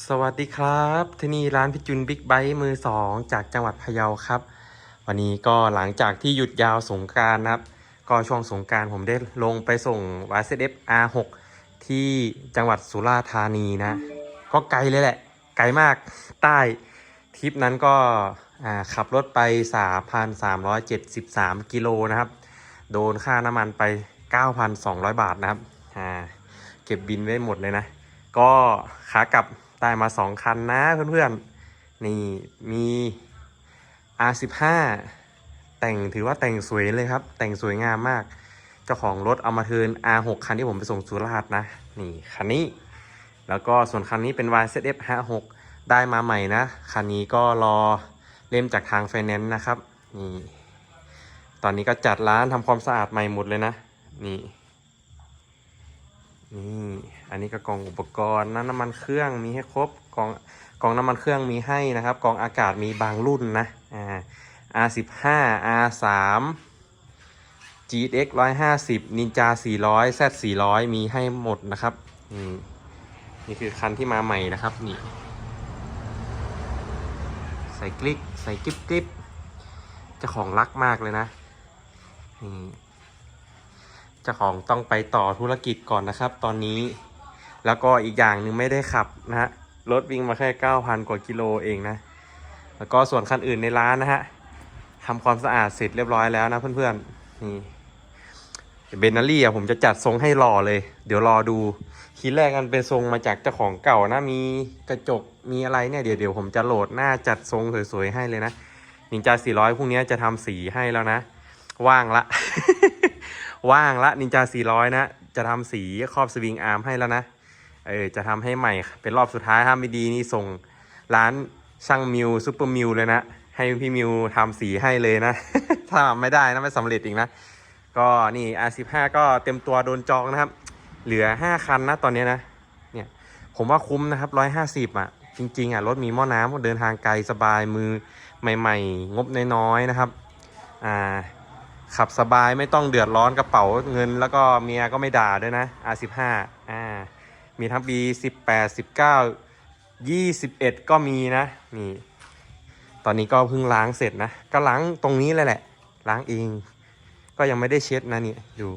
สวัสดีครับ ที่นี่ร้านพิจุนบิ๊กไบค์มือสองจากจังหวัดพะเยาครับ วันนี้ก็หลังจากที่หยุดยาวสงการนะครับ ก็ช่วงสงการผมได้ลงไปส่ง y า f R6 ที่จังหวัดสุราษฎร์ธานีนะ ก็ไกลเลยแหละ ไกลมากใต้ทริปนั้นก็ขับรถไป 3,373 กิโลนะครับ โดนค่าน้ำมันไป 9,200 บาทนะครับเก็บบินไว้หมดเลยนะ ก็ขากลับ ได้มา2คันนะเพื่อนๆ นี่มี R15 แต่งถือว่าแต่งสวยเลยครับ แต่งสวยงามมาก เจ้าของรถเอามาเทิน R6 คันที่ผมไปส่งสุราษฎร์นะ นี่คันนี้ แล้วก็ส่วนคันนี้เป็น YZF 56ได้มาใหม่นะ คันนี้ก็รอเล่มจากทางไฟแนนซ์นะครับ นี่ ตอนนี้ก็จัดร้านทำความสะอาดใหม่หมดเลยนะ นี่ นี่อันนี้ก็กล่องอุปกรณ์นะน้ำมันเครื่องมีให้ครบกล่องกล่องน้ำมันเครื่องมีให้นะครับกล่องอากาศมีบางรุ่นนะอ่า R15 R3 GX 150 Ninja 400 Z 400มีให้หมดนะครับนี่นี่คือคันที่มาใหม่นะครับนี่ใส่กลิกใส่กิ๊บกิ๊บเจ้าของรักมากเลยนะนี่ เจ้าของต้องไปต่อธุรกิจก่อนนะครับ ตอนนี้ แล้วก็อีกอย่างหนึ่งไม่ได้ขับนะฮะรถวิ่งมาแค่ 9,000 กว่ากิโลเองนะ แล้วก็ส่วนคันอื่นในร้านนะฮะทำความสะอาดเสร็จเรียบร้อยแล้วนะเพื่อนๆนี่เบนนารี่อะผมจะจัดทรงให้หล่อเลย เดี๋ยวรอดูทีแรกกันเป็นทรงมาจากเจ้าของเก่านะมีกระจกมีอะไรเนี่ยเดี๋ยวเดี๋ยวผมจะโหลดหน้าจัดทรงสวยๆให้เลยนะนินจา400พรุ่งนี้จะทำสีให้แล้วนะ ว่างละ ว่างละนินจา 400 นะ จะทำสีครอบสวิงอาร์มให้แล้วนะ เออ จะทำให้ใหม่เป็นรอบสุดท้ายถ้าไม่ดีนี่ส่งร้านช่างมิวซูเปอร์มิวเลยนะ ให้พี่มิวทำสีให้เลยนะ ถ้าไม่ได้นะไม่สำเร็จอีกนะ ก็นี่ R15 ก็เต็มตัวโดนจองนะครับ เหลือ 5 คันนะตอนนี้นะ เนี่ย ผมว่าคุ้มนะครับ 150 อะ จริง ๆ อะ รถมีหม้อน้ำเดินทางไกลสบายมือใหม่ ๆ งบน้อยๆนะครับ อ่า ขับสบายไม่ต้องเดือดร้อนกระเป๋าเงิน แล้วก็เมียก็ไม่ด่าด้วยนะ R15 อ่า มีทั้งปี18 19 21 ก็มีนะ นี่ ตอนนี้ก็เพิ่งล้างเสร็จนะ ก็ล้างตรงนี้เลยแหละ ล้างเอง ก็ยังไม่ได้เช็ดนะนี่ดู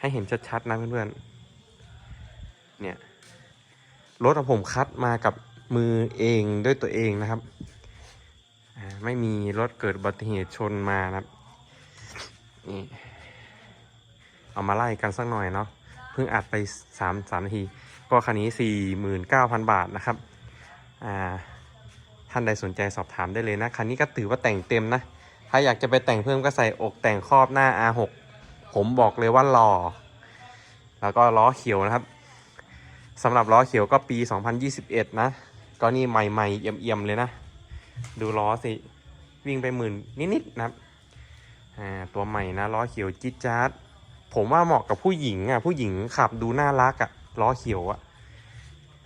ให้เห็นชัดๆนะเพื่อนๆ เนี่ย รถของผมคัดมากับมือเองด้วยตัวเองนะครับ ไม่มีรถเกิดอุบัติเหตุชนมานะครับ นี่เอามาไล่กันสักหน่อยเนาะเพิ่งอัดไปสามสามนาที ก็คันนี้สี่หมื่นเก้าพันบาทนะครับอ่าท่านใดสนใจสอบถามได้เลยนะ คันนี้ก็ถือว่าแต่งเต็มนะ ถ้าอยากจะไปแต่งเพิ่มก็ใส่อกแต่งครอบหน้า R6 ผมบอกเลยว่าหล่อ แล้วก็ล้อเขียวนะครับสำหรับล้อเขียวก็ปี 2021 นะ ก็นี่ใหม่ๆเอี่ยมๆเลยนะ ดูล้อสิ วิ่งไปหมื่นนิดๆนะครับ อ่าตัวใหม่นะล้อเขียวจิ๊ดจ๊าดผมว่าเหมาะกับผู้หญิงอะผู้หญิงขับดูน่ารักอะล้อเขียวอะ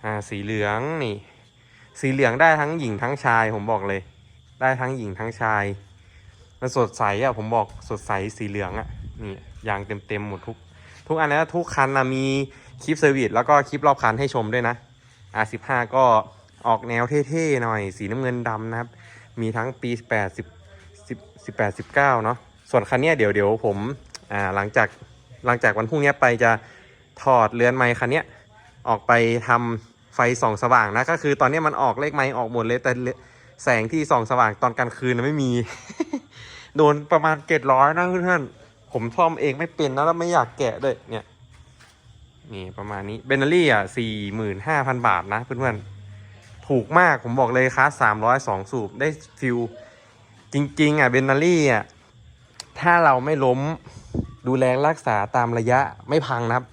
อ่าสีเหลืองนี่ สีเหลืองได้ทั้งหญิงทั้งชาย ผมบอกเลย ได้ทั้งหญิงทั้งชายมันสดใสอะผมบอกสดใสสีเหลืองอะนี่ยางเต็มเต็มหมดทุก ทุกอันนะทุกคันนะมีคลิปเซอร์วิสแล้วก็คลิปรอบคันให้ชมด้วยนะ R15 ก็ออกแนวเท่ๆหน่อย สีน้ำเงินดำนะครับ มีทั้งปี 8 10 10 18 19 เนาะ ส่วนคันนี้เดี๋ยวเดี๋ยวผมอ่าหลังจากหลังจากวันพรุ่งนี้ไปจะถอดเรือนไม้คันนี้ออกไปทำไฟส่องสว่างนะก็คือตอนนี้มันออกเลขไม้ออกหมดเลยแต่แสงที่ส่องสว่างตอนกลางคืนไม่มี โดนประมาณเกตร้อยนะเพื่อนๆผมซ่อมเองไม่เป็นนะแล้วไม่อยากแกะด้วยเนี่ยนี่ประมาณนี้เบนเนอรี่อะสี่หมื่นห้าพันบาทนะเพื่อนๆถูกมากผมบอกเลยคลาสสามร้อยสองสูบได้ฟิลจริง ๆ อะเบนเนอรี่อะ ถ้าเราไม่ล้มดูแลรักษาตามระยะไม่พังนะครับ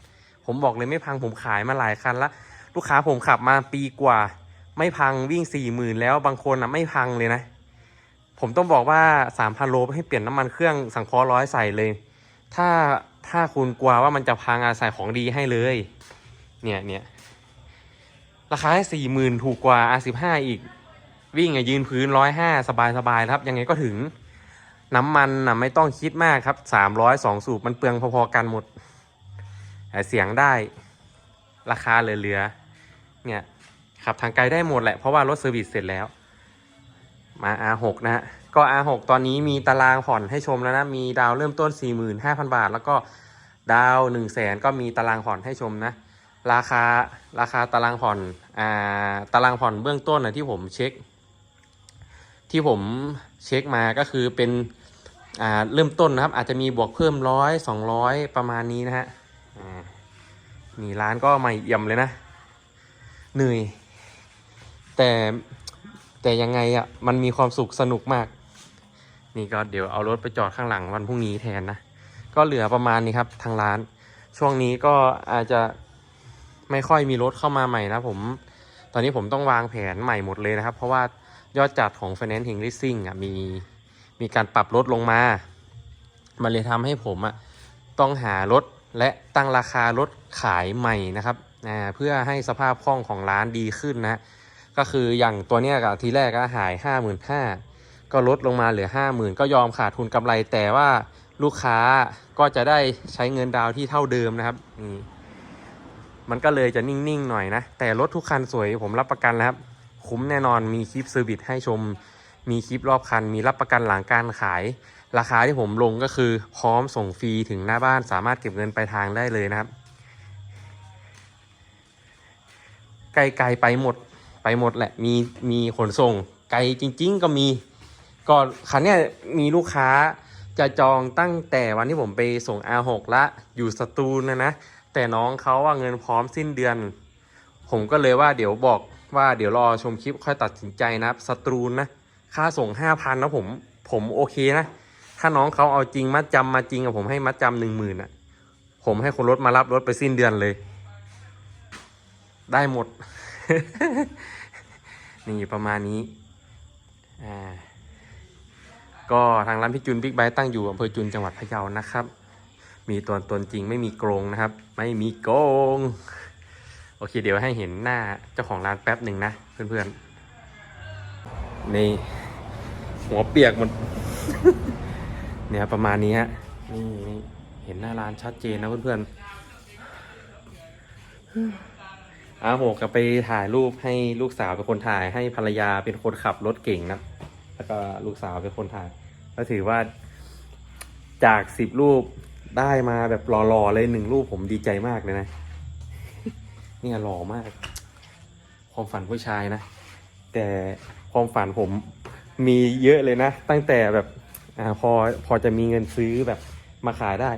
ผมบอกเลยไม่พังผมขายมาหลายคันละลูกค้าผมขับมาปีกว่า ไม่พังวิ่งสี่หมื่นแล้วบางคนอะไม่พังเลยนะ ผมต้องบอกว่าสามพันโลให้เปลี่ยนน้ำมันเครื่องสังเคราะห์ร้อยใส่เลย ถ้าถ้าคุณกลัวว่ามันจะพังอาใส่ของดีให้เลย เนี่ยเนี่ยราคาให้สี่หมื่นถูกกว่า R15 อีก วิ่งอะยืนพื้นร้อยห้าสบายสบายครับ ยังไงก็ถึง น้ำมันนะไม่ต้องคิดมากครับสามร้อยสองสูบมันเปลืองพอๆกันหมดเสียงได้ราคาเหลือๆเนี่ยขับทางไกลได้หมดแหละ เพราะว่ารถเซอร์วิสเสร็จแล้ว มา R6 นะฮะก็ R6 ตอนนี้มีตารางผ่อนให้ชมแล้วนะ มีดาวเริ่มต้น 45,000 บาท แล้วก็ดาว1 0 0 0 0แสนก็มีตารางผ่อนให้ชมนะ ราคาราคาตารางผ่อนอ่าตารางผ่อนเบื้องต้นนะที่ผมเช็ค ที่ผมเช็คมาก็คือเป็นอ่าเริ่มต้นนะครับ อาจจะมีบวกเพิ่มร้อยสองร้อยประมาณนี้นะฮะนี่ร้านก็ใหม่เอี่ยมเลยนะเหนื่อย แต่แต่ยังไงอะ่ะมันมีความสุขสนุกมาก นี่ก็เดี๋ยวเอารถไปจอดข้างหลังวันพรุ่งนี้แทนนะก็เหลือประมาณนี้ครับทางร้าน ช่วงนี้ก็อาจจะไม่ค่อยมีรถเข้ามาใหม่นะผม ตอนนี้ผมต้องวางแผนใหม่หมดเลยนะครับ เพราะว่า ยอดจัดของ Finance Hing Leasing อะมีมีการปรับลดลงมา มันเลยทำให้ผมอะต้องหารถและตั้งราคารถขายใหม่นะครับเพื่อให้สภาพคล่องของร้านดีขึ้นนะ ก็คืออย่างตัวเนี้ยกับทีแรกก็หายห้าหมื่นห้าก็ลดลงมาเหลือห้าหมื่นก็ยอมขาดทุนกำไร แต่ว่าลูกค้าก็จะได้ใช้เงินดาวน์ที่เท่าเดิมนะครับนี่มันก็เลยจะนิ่ง ๆ หน่อยนะ แต่รถทุกคันสวยผมรับประกันแล้วครับ คุ้มแน่นอนมีคลิปเซอร์วิสให้ชม มีคลิปรอบคัน มีรับประกันหลังการขาย ราคาที่ผมลงก็คือพร้อมส่งฟรีถึงหน้าบ้านสามารถเก็บเงินปลายทางได้เลยนะครับ ไกลๆไปหมดไปหมดแหละมีมีขนส่ง ไกลจริง ๆ ก็มีก็คันเนี้ยมีลูกค้าจะจองตั้งแต่วันที่ผมไปส่ง R6 ละอยู่สตูลนะนะ แต่น้องเขาว่าเงินพร้อมสิ้นเดือน ผมก็เลยว่าเดี๋ยวบอก ว่าเดี๋ยวรอชมคลิปค่อยตัดสินใจนะครับสตรูลนะค่าส่ง5,000นะผมผมโอเคนะ ถ้าน้องเขาเอาจริงมัดจำมาจริงอะผมให้มัดจำหนึ่งหมื่นอะผมให้คนรถมารับรถไปสิ้นเดือนเลย ได้หมด นี่ประมาณนี้อ่าก็ทางร้านพี่จุนบิ๊กไบตั้งอยู่อำเภอจุนจังหวัดพะเยานะครับ มีตัวตนจริงไม่มีโกรงนะครับ ไม่มีโกง โอเค เดี๋ยวให้เห็นหน้าเจ้าของร้านแป๊บหนึ่งนะ เพื่อนๆ นี่ หัวเปียกหมด เนี่ยประมาณนี้ฮะ นี่เห็นหน้าร้านชัดเจนนะเพื่อนๆอาโหกับไปถ่ายรูปให้ลูกสาวเป็นคนถ่าย ให้ภรรยาเป็นคนขับรถเก่งนะ แล้วก็ลูกสาวเป็นคนถ่าย ก็ถือว่าจากสิบรูปได้มาแบบหล่อๆเลยหนึ่งรูปผมดีใจมากเลยนะ เนี่ยหล่อมาก ความฝันผู้ชายนะ แต่ความฝันผมมีเยอะเลยนะ ตั้งแต่แบบอ่าพอพอจะมีเงินซื้อแบบมาขายได้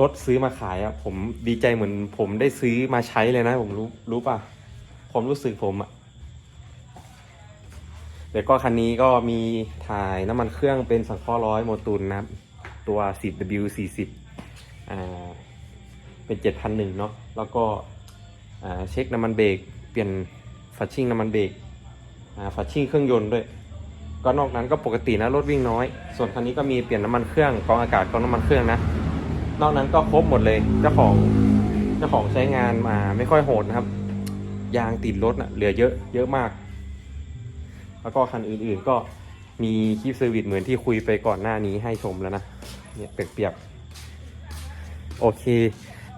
รถซื้อมาขายอะผมดีใจเหมือน ผมได้ซื้อมาใช้เลยนะ ผมรู้รู้ป่ะความรู้สึกผมอะเดี๋ยวก็คันนี้ก็มีถ่ายน้ำมันเครื่องเป็นสังเคราะห์ร้อยโมตุลนะครับ ตัว 10W40 อ่า เป็น7,001เนาะแล้วก็เช็คน้ำมันเบรกเปลี่ยนฟัชชิ่งน้ำมันเบรกอ่าฟัชชิ่งเครื่องยนต์ด้วย ก็นอกนั้นก็ปกตินะรถวิ่งน้อย ส่วนคันนี้ก็มีเปลี่ยนน้ำมันเครื่องกองอากาศกองน้ำมันเครื่องนะ นอกนั้นก็ครบหมดเลยเจ้าของเจ้าของใช้งานมาไม่ค่อยโหดนะครับ ยางติดรถนะเหลือเยอะเยอะมาก แล้วก็คันอื่นๆก็มีคลิปเซอร์วิสเหมือนที่คุยไปก่อนหน้านี้ให้ชมแล้วนะเนี่ยเปียกๆโอเค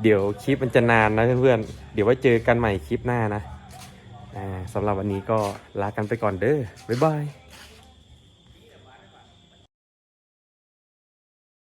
เดี๋ยวคลิปมันจะนานนะเพื่อนๆ เดี๋ยวไว้เจอกันใหม่คลิปหน้านะสำหรับวันนี้ก็ลากันไปก่อนเด้อบ๊ายบาย